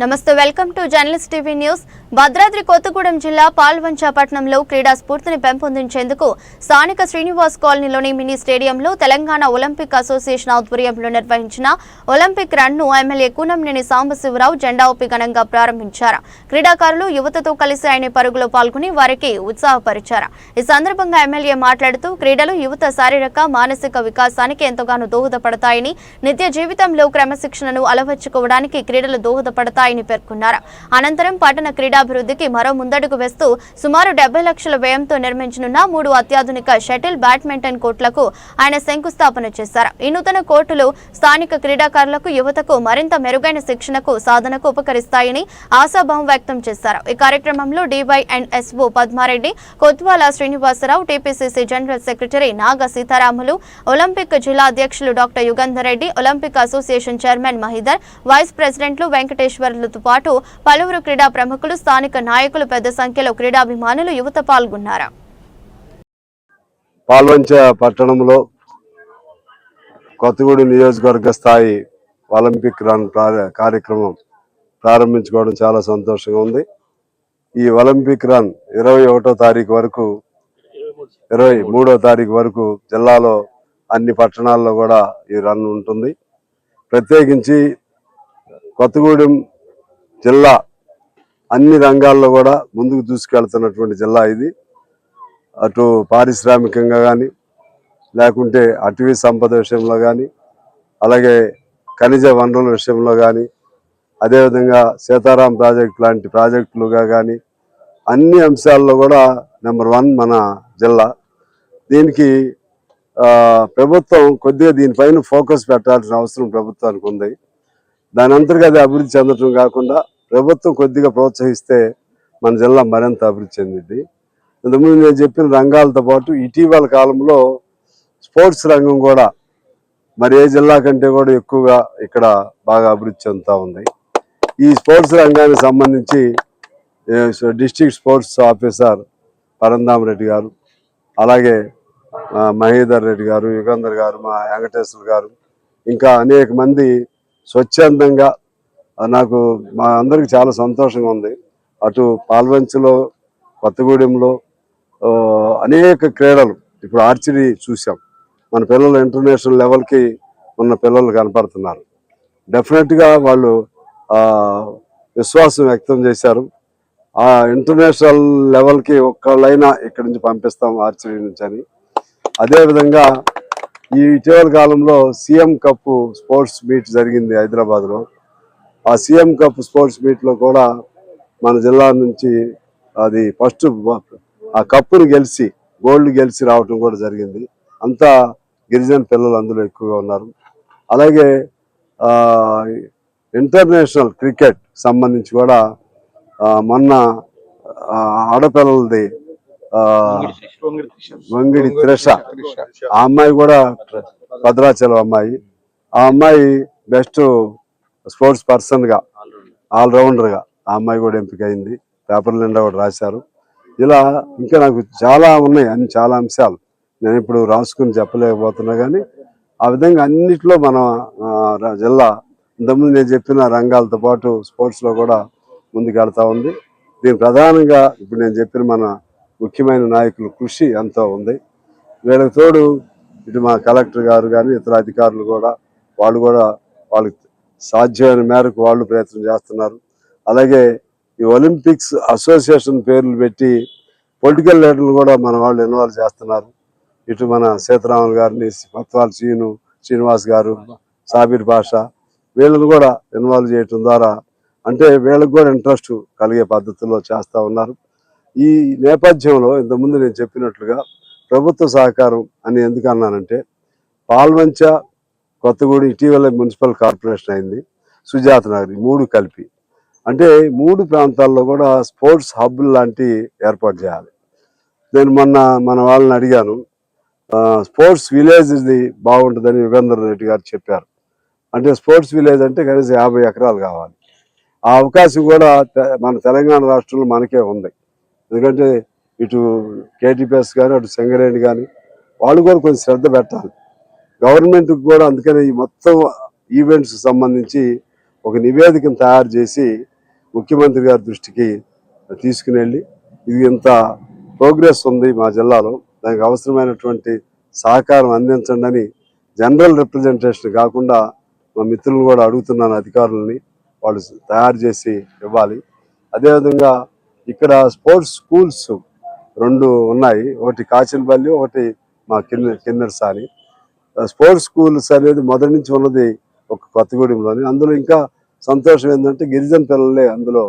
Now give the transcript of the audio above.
నమస్తే welcome to journalist TV news. Bhadradri Kothagudem జిల్లా పాల్వంచాపట్నంలో క్రీడా స్ఫూర్తిని పెంపొందించేందుకు స్థానిక శ్రీనివాస్ కాలనీలోని మినీ స్టేడియంలో తెలంగాణ ఒలింపిక్ అసోసియేషన్ ఆధ్వర్యంలో నిర్వహించిన ఒలింపిక్ రన్ను ఎమ్మెల్యే కూనంనేని సాంబశివరావు జెండా ఊపి ఘనంగా ప్రారంభించారు. క్రీడాకారులు యువతతో కలిసి ఆయన పరుగులో పాల్గొని వారికి ఉత్సాహపరిచారు. ఈ సందర్భంగా ఎమ్మెల్యే మాట్లాడుతూ క్రీడలు యువత శారీరక మానసిక వికాసానికి ఎంతగానో దోహదపడతాయని నిత్య జీవితంలో క్రమశిక్షణను అలవర్చుకోవడానికి క్రీడలు దోహదపడతాయని పేర్కొన్నారు. అనంతరం పట్టణ క్రీడాభివృద్ధికి మరో ముందడుగు వేస్తూ సుమారు డెబ్బై లక్షల వ్యయంతో నిర్మించనున్న మూడు అత్యాధునిక షటిల్ బ్యాడ్మింటన్ కోర్టులకు ఆయన శంకుస్థాపన చేశారు. ఈ నూతన కోర్టులు స్థానిక క్రీడాకారులకు యువతకు మరింత మెరుగైన శిక్షణకు సాధనకు ఉపకరిస్తాయని ఆశాభావం వ్యక్తం చేశారు. ఈ కార్యక్రమంలో డివై and Padma Reddy Kotwala Srinivasa Rao TPCC general secretary Naga Seetharamulu Olympic జిల్లా అధ్యక్షులు doctor Yugandhar Reddy Olympic association chairman Mahidhar vice ప్రెసిడెంట్లు వెంకటేశ్వర్లతో పాటు పలువురు క్రీడా ప్రముఖులు స్థానిక నాయకులు పెద్ద సంఖ్యలో క్రీడాభిమానులు యువత పాల్గొన్నారు. పాల్వంచ పట్టణంలో కొత్తగూడెం నియోజకవర్గ స్థాయి ఒలింపిక్ రన్ కార్యక్రమం ప్రారంభించుకోవడం చాలా సంతోషంగా ఉంది. ఈ ఒలింపిక్ రన్ ఇరవై ఒకటో తారీఖు వరకు ఇరవై మూడో తారీఖు వరకు జిల్లాలో అన్ని పట్టణాల్లో కూడా ఈ రన్ ఉంటుంది. ప్రత్యేకించి కొత్తగూడెం జిల్లా అన్ని రంగాల్లో కూడా ముందుకు దూసుకెళ్తున్నటువంటి జిల్లా ఇది. అటు పారిశ్రామికంగా కానీ లేకుంటే అటవీ సంపద విషయంలో కానీ అలాగే ఖనిజ వనరుల విషయంలో కానీ అదేవిధంగా సీతారాం ప్రాజెక్ట్ లాంటి ప్రాజెక్టులుగా కానీ అన్ని అంశాల్లో కూడా నెంబర్ వన్ మన జిల్లా. దీనికి ప్రభుత్వం కొద్దిగా దీనిపైన ఫోకస్ పెట్టాల్సిన అవసరం ప్రభుత్వానికి ఉంది. దాని అంతటిగా అది అభివృద్ధి చెందటం కాకుండా ప్రభుత్వం కొద్దిగా ప్రోత్సహిస్తే మన జిల్లా మరింత అభివృద్ధి చెందింది ఇంతకుముందు నేను చెప్పిన రంగాలతో పాటు ఇటీవల కాలంలో స్పోర్ట్స్ రంగం కూడా మరి ఏ జిల్లా కంటే కూడా ఎక్కువగా ఇక్కడ బాగా అభివృద్ధి చెందుతూ ఉంది. ఈ స్పోర్ట్స్ రంగానికి సంబంధించి district sports officer Paramdham Reddy గారు అలాగే మహేదర్ రెడ్డి గారు యుగంధర్ గారు మా వెంకటేశ్వర గారు ఇంకా అనేక మంది స్వచ్ఛందంగా నాకు మా అందరికి చాలా సంతోషంగా ఉంది. అటు పాల్వంచలో కొత్తగూడెంలో అనేక క్రీడలు ఇప్పుడు ఆర్చరీ చూసాం మన పిల్లలు ఇంటర్నేషనల్ లెవెల్కి ఉన్న పిల్లలు కనపడుతున్నారు. డెఫినెట్గా వాళ్ళు విశ్వాసం వ్యక్తం చేశారు. ఆ ఇంటర్నేషనల్ లెవెల్కి ఒక్కళ్ళైనా ఇక్కడి నుంచి పంపిస్తాం ఆర్చరీ నుంచి అని. అదేవిధంగా ఈ ఇటీవల కాలంలో సీఎం కప్ స్పోర్ట్స్ మీట్ జరిగింది హైదరాబాద్లో. ఆ సీఎం కప్ స్పోర్ట్స్ మీట్లో కూడా మన జిల్లా నుంచి అది ఫస్ట్ ఆ కప్పును గెలిచి గోల్డ్ గెలిచి రావటం కూడా జరిగింది. అంతా గిరిజన పిల్లలు అందులో ఎక్కువగా ఉన్నారు. అలాగే ఇంటర్నేషనల్ క్రికెట్ సంబంధించి కూడా మొన్న ఆడపిల్లలది వంగిడి త్రిష. ఆ అమ్మాయి కూడా భద్రాచలం అమ్మాయి. ఆ అమ్మాయి బెస్ట్ స్పోర్ట్స్ పర్సన్గా ఆల్ రౌండర్గా ఆ అమ్మాయి కూడా ఎంపికైంది. పేపర్ నిండా కూడా రాశారు. ఇలా ఇంకా నాకు చాలా ఉన్నాయి అన్ని చాలా అంశాలు. నేను ఇప్పుడు రాసుకుని చెప్పలేకపోతున్నా కానీ ఆ విధంగా అన్నిట్లో మన జిల్లా ఇంతకుముందు నేను చెప్పిన రంగాలతో పాటు స్పోర్ట్స్లో కూడా ముందుకెళ్తా ఉంది. దీని ప్రధానంగా ఇప్పుడు నేను చెప్పిన మన ముఖ్యమైన నాయకులు కృషి ఎంతో ఉంది. వీళ్ళకి తోడు ఇటు మా కలెక్టర్ గారు కానీ ఇతర అధికారులు కూడా వాళ్ళు కూడా వాళ్ళకి సాధ్యమైన మేరకు వాళ్ళు ప్రయత్నం చేస్తున్నారు. అలాగే ఈ ఒలింపిక్స్ అసోసియేషన్ పేర్లు పెట్టి పొలిటికల్ లీడర్లు కూడా మన వాళ్ళు ఇన్వాల్వ్ చేస్తున్నారు. ఇటు మన సీతారాములు గారిని పత్వాల శ్రీను శ్రీనివాస్ గారు సాబీర్ భాష వీళ్ళని కూడా ఇన్వాల్వ్ చేయటం ద్వారా అంటే వీళ్ళకి కూడా ఇంట్రెస్ట్ కలిగే పద్ధతిలో చేస్తూ ఉన్నారు. ఈ నేపథ్యంలో ఇంతకుముందు నేను చెప్పినట్లుగా ప్రభుత్వ సహకారం అని ఎందుకు అన్నానంటే పాల్వంచ కొత్తగూడి ఇటీవల మున్సిపల్ కార్పొరేషన్ అయింది సుజాత నగర్ మూడు కలిపి. అంటే మూడు ప్రాంతాల్లో కూడా స్పోర్ట్స్ హబ్ లాంటి ఏర్పాటు చేయాలి. నేను మొన్న మన వాళ్ళని అడిగాను స్పోర్ట్స్ విలేజ్ ఇది బాగుంటుందని యుగంధర్ రెడ్డి గారు చెప్పారు. అంటే స్పోర్ట్స్ విలేజ్ అంటే కనీసం యాభై ఎకరాలు కావాలి. ఆ అవకాశం కూడా తె- మన తెలంగాణ రాష్ట్రంలో మనకే ఉంది. ఎందుకంటే ఇటు కేటీపీఎస్ కానీ అటు సంగరేణి కానీ వాళ్ళు కూడా కొంచెం శ్రద్ధ పెట్టాలి. గవర్నమెంట్కి కూడా అందుకని ఈ మొత్తం ఈవెంట్స్ సంబంధించి ఒక నివేదికను తయారు చేసి ముఖ్యమంత్రి గారి దృష్టికి తీసుకుని వెళ్ళి ఇది ఇంత ప్రోగ్రెస్ ఉంది మా జిల్లాలో దానికి అవసరమైనటువంటి సహకారం అందించండి అని జనరల్ రిప్రజెంటేషన్ కాకుండా మా మిత్రులను కూడా అడుగుతున్నాను అధికారులని వాళ్ళు తయారు చేసి ఇవ్వాలి. అదేవిధంగా ఇక్కడ స్పోర్ట్స్ స్కూల్స్ రెండు ఉన్నాయి. ఒకటి కాచినపల్లి ఒకటి మా కిన్న కిన్నెరసాని. స్పోర్ట్స్ స్కూల్స్ అనేది మొదటి నుంచి ఉన్నది ఒక కొత్తగూడెంలోని. అందులో ఇంకా సంతోషం ఏంటంటే గిరిజన పిల్లలే అందులో